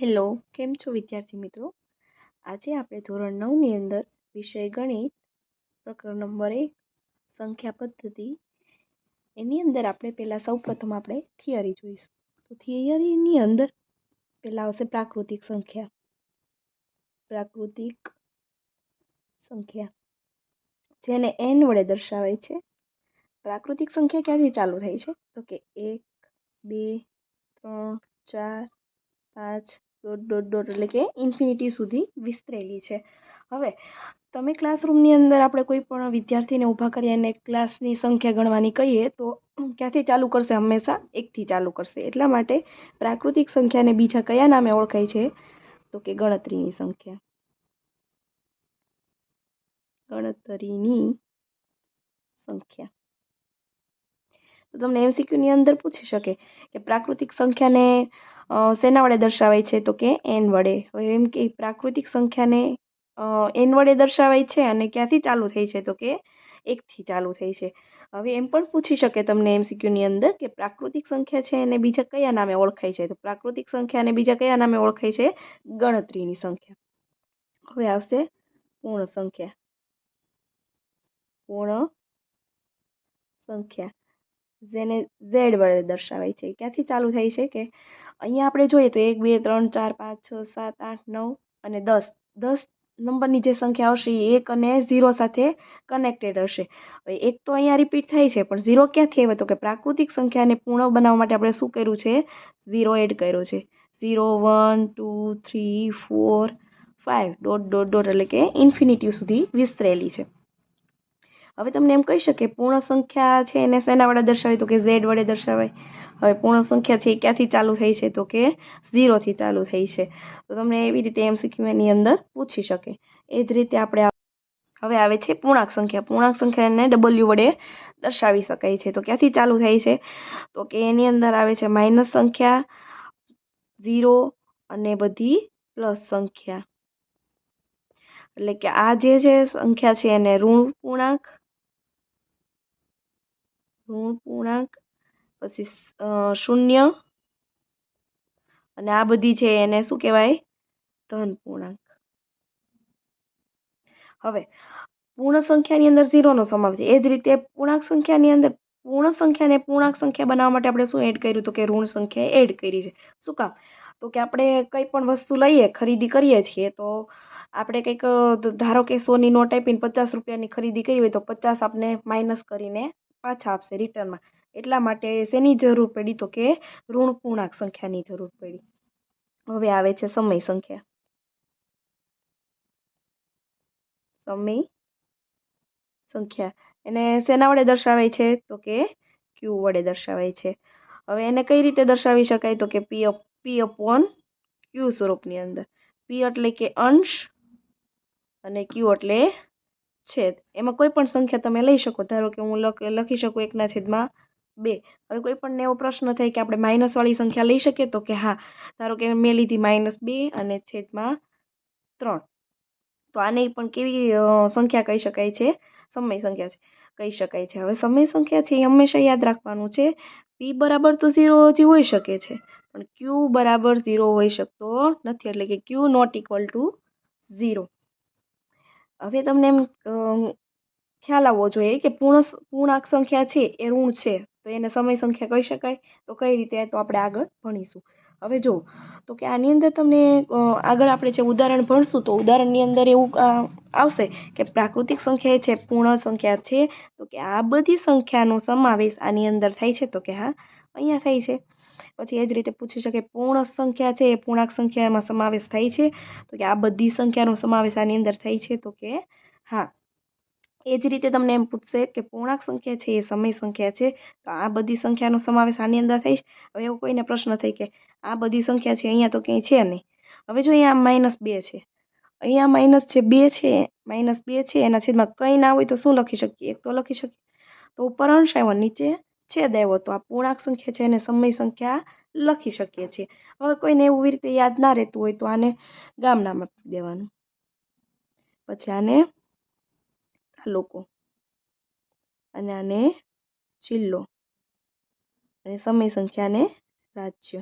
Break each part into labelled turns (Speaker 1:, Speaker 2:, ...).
Speaker 1: Hello, કેમ છો વિદ્યાર્થી મિત્રો? આજે આપણે ધોરણ નવની અંદર વિષય ગણિત પ્રકરણ નંબર એક, સંખ્યા પદ્ધતિ, એની અંદર આપણે પહેલાં સૌપ્રથમ આપણે થિયરી જોઈશું. તો થિયરીની અંદર પહેલાં આવશે પ્રાકૃતિક સંખ્યા. પ્રાકૃતિક સંખ્યા, જેને એન વડે દર્શાવાય છે. પ્રાકૃતિક સંખ્યા ક્યાંથી ચાલુ થાય છે? તો કે એક, બે, ત્રણ, ચાર પાંચ ડોટ ડોટ ડોટ એટલે કે ઇન્ફિનિટી સુધી વિસ્તરેલી છે. હવે, તમે ક્લાસરૂમની અંદર આપણે કોઈ પણ વિદ્યાર્થીને ઊભા કરી અને ક્લાસની સંખ્યા ગણવાની કહીએ તો ક્યાંથી ચાલુ કરશે? હંમેશા એકથી ચાલુ કરશે. એટલા માટે પ્રાકૃતિક સંખ્યાને બીજા કયા નામે ઓળખાય છે? તો કે ગણતરીની સંખ્યા. ગણતરીની સંખ્યા. તો તમને એમસીક્યુની અંદર પૂછી શકે કે પ્રાકૃતિક સંખ્યાને શેના વડે દર્શાવાય છે? તો કે એન વડે. હવે એમ કે પ્રાકૃતિક સંખ્યાને એન વડે દર્શાવાય છે અને ક્યાંથી ચાલુ થઈ છે? તો કે એકથી ચાલુ થઈ છે. હવે એમ પણ પૂછી શકે તમને એમસીક્યુની અંદર કે પ્રાકૃતિક સંખ્યા છે એને બીજા કયા નામે ઓળખાય છે? તો પ્રાકૃતિક સંખ્યાને બીજા કયા નામે ઓળખાય છે? ગણતરીની સંખ્યા. હવે આવશે પૂર્ણ સંખ્યા. પૂર્ણ સંખ્યા. જેને ઝેડ વડે દર્શાવાય છે. ક્યાંથી ચાલુ થાય છે કે અહીંયા આપણે જોઈએ તો એક, બે, ત્રણ, ચાર, પાંચ, છ, સાત, આઠ, નવ અને દસ. દસ નંબરની જે સંખ્યા હશે એ એક અને ઝીરો સાથે કનેક્ટેડ હશે. એક તો અહીંયા રિપીટ થાય છે, પણ ઝીરો ક્યાંથી આવે? તો કે પ્રાકૃતિક સંખ્યાને પૂર્ણ બનાવવા માટે આપણે શું કર્યું છે? ઝીરો એડ કર્યો છે. Zero, one, two, three, four five dot dot dot એટલે કે ઇન્ફિનિટી સુધી વિસ્તરેલી છે. હવે તમને એમ કહી શકે પૂર્ણ સંખ્યા છે એને શેના વડે દર્શાવાય તો કે ઝેડ વડે દર્શાવાય. હવે પૂર્ણ સંખ્યા છે એ ક્યાંથી ચાલુ થઈ છે તો કે ઝીરોથી ચાલુ થઈ છે. તો તમને એવી રીતે એમસીક્યુ એની અંદર પૂછી શકે એ જ રીતે આપણે હવે આવે છે પૂર્ણાંક સંખ્યા પૂર્ણાંક સંખ્યાને ડબલ્યુ વડે દર્શાવી શકાય છે. તો ક્યાંથી ચાલુ થાય છે? તો કે એની અંદર આવે છે માઇનસ સંખ્યા, ઝીરો અને બધી પ્લસ સંખ્યા. એટલે કે આ જે છે સંખ્યા છે એને ઋણ પૂર્ણાંક ઋણ પૂર્ણાંક, પછી શૂન્ય. અને આ બધી છે એને શું કહેવાય? ધન પૂર્ણાંક. હવે, પૂર્ણ સંખ્યાની અંદર ઝીરોનો સમાવેશ એ જ રીતે પૂર્ણાંક સંખ્યાની અંદર પૂર્ણ સંખ્યાને પૂર્ણાંક સંખ્યા બનાવવા માટે આપણે શું એડ કર્યું તો કે ઋણ સંખ્યા એડ કરી છે. શું કામ? તો કે આપણે કંઈ પણ વસ્તુ લઈએ, ખરીદી કરીએ છીએ, તો આપણે કંઈક ધારો કે સોની નોટ આપીને પચાસ રૂપિયાની ખરીદી કરી હોય તો પચાસ આપણે માઇનસ કરીને પાછા આપશે રિટર્નમાં એટલા માટે શેની જરૂર પડી? તો કે ઋણ પૂર્ણાંક સંખ્યાની જરૂર પડી. હવે આવે છે સમય સંખ્યા. સમય સંખ્યા. એને શેના વડે દર્શાવાય છે? તો કે ક્યુ વડે દર્શાવાય છે. હવે એને કઈ રીતે દર્શાવી શકાય? તો કે p up p upon q સ્વરૂપની અંદર. પી એટલે કે અંશ અને ક્યુ એટલે છેદ. એમાં કોઈ પણ સંખ્યા તમે લઈ શકો. ધારો કે હું લખી શકું એકના છેદમાં બે. હવે કોઈ પણ એવો પ્રશ્ન થાય કે આપણે માઇનસવાળી સંખ્યા લઈ શકીએ તો કે હા. ધારો કે મેં લીધી માઇનસ બે અને છેદમાં ત્રણ. તો આને પણ કેવી સંખ્યા કહી શકાય છે? સમય સંખ્યા છે. કહી શકાય છે. હવે સમય સંખ્યા છે એ હંમેશા યાદ રાખવાનું છે. પી બરાબર તો ઝીરો હજી હોઈ શકે છે. પણ ક્યુ બરાબર ઝીરો હોઈ શકતો નથી. એટલે કે q not equal to zero હવે તમને એમ ખ્યાલ આવવો જોઈએ કે પૂર્ણ પૂર્ણાંક સંખ્યા છે એ ઋણ છે, તો એને સમય સંખ્યા કહી શકાય. તો કઈ રીતે તો આપણે આગળ ભણીશું. હવે જો તો કે આની અંદર તમને આગળ આપણે જે ઉદાહરણ ભણશું, તો ઉદાહરણની અંદર એવું આવશે કે પ્રાકૃતિક સંખ્યા છે, પૂર્ણ સંખ્યા છે. તો કે આ બધી સંખ્યાનો સમાવેશ આની અંદર થાય છે. તો કે હા, અહીંયા થાય છે. પછી એ જ રીતે પૂછી શકે પૂર્ણ સંખ્યા છે એ પૂર્ણાંક સંખ્યામાં સમાવેશ થાય છે. તો કે આ બધી સંખ્યાનો સમાવેશ આની અંદર થાય છે. તો કે હા, એ જ રીતે તમને એમ પૂછશે કે પૂર્ણાંક સંખ્યા છે એ સમય સંખ્યા છે. તો આ બધી સંખ્યાનો સમાવેશ આની અંદર થાય છે. હવે એવો કોઈને પ્રશ્ન થાય કે આ બધી સંખ્યા છે, અહીંયા તો ક્યાંય છે નહીં. હવે જો અહીંયા માઇનસ બે છે. અહીંયા માઇનસ છે બે છે, માઇનસ બે છે, એના છેદમાં કંઈ ના હોય તો શું લખી શકીએ? એક તો લખી શકીએ. તો ઉપર અંશ આવ્યો નીચે. છેદ આવ્યો તો આ પૂર્ણાંક સંખ્યા છે એને સમય સંખ્યા લખી શકીએ છીએ. હવે કોઈને એવું રીતે યાદ ના રહેતું હોય તો આને ગામનામ આપી દેવાનું. પછી આને તાલુકો અને આને જિલ્લો અને સમય સંખ્યાને રાજ્ય.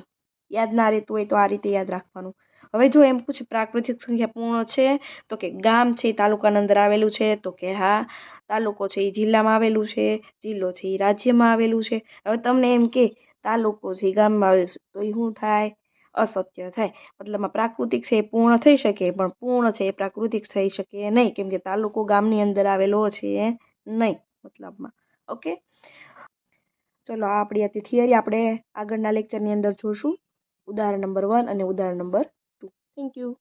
Speaker 1: યાદ ના રહેતું હોય તો આ રીતે યાદ રાખવાનું. હવે જો એમ પૂછે પ્રાકૃતિક સંખ્યા પૂર્ણ છે તો કે ગામ છે તાલુકાના અંદર આવેલું છે તો કે હા તાલુકો છે એ જિલ્લામાં આવેલું છે, જિલ્લો છે એ રાજ્યમાં આવેલું છે. હવે તમને એમ કે તાલુકો છે એ ગામમાં આવેલું છે, તો એ શું થાય? અસત્ય થાય. મતલબમાં પ્રાકૃતિક છે, એ પૂર્ણ થઈ શકે, પણ પૂર્ણ છે, એ પ્રાકૃતિક થઈ શકે નહીં, કેમ કે તાલુકો ગામની અંદર આવેલો છે નહીં, મતલબમાં. ઓકે? ચલો, આ આપણી હતી થિયરી આપણે આગળના લેક્ચરની અંદર જોઈશું ઉદાહરણ નંબર વન અને ઉદાહરણ નંબર ટુ. Thank you.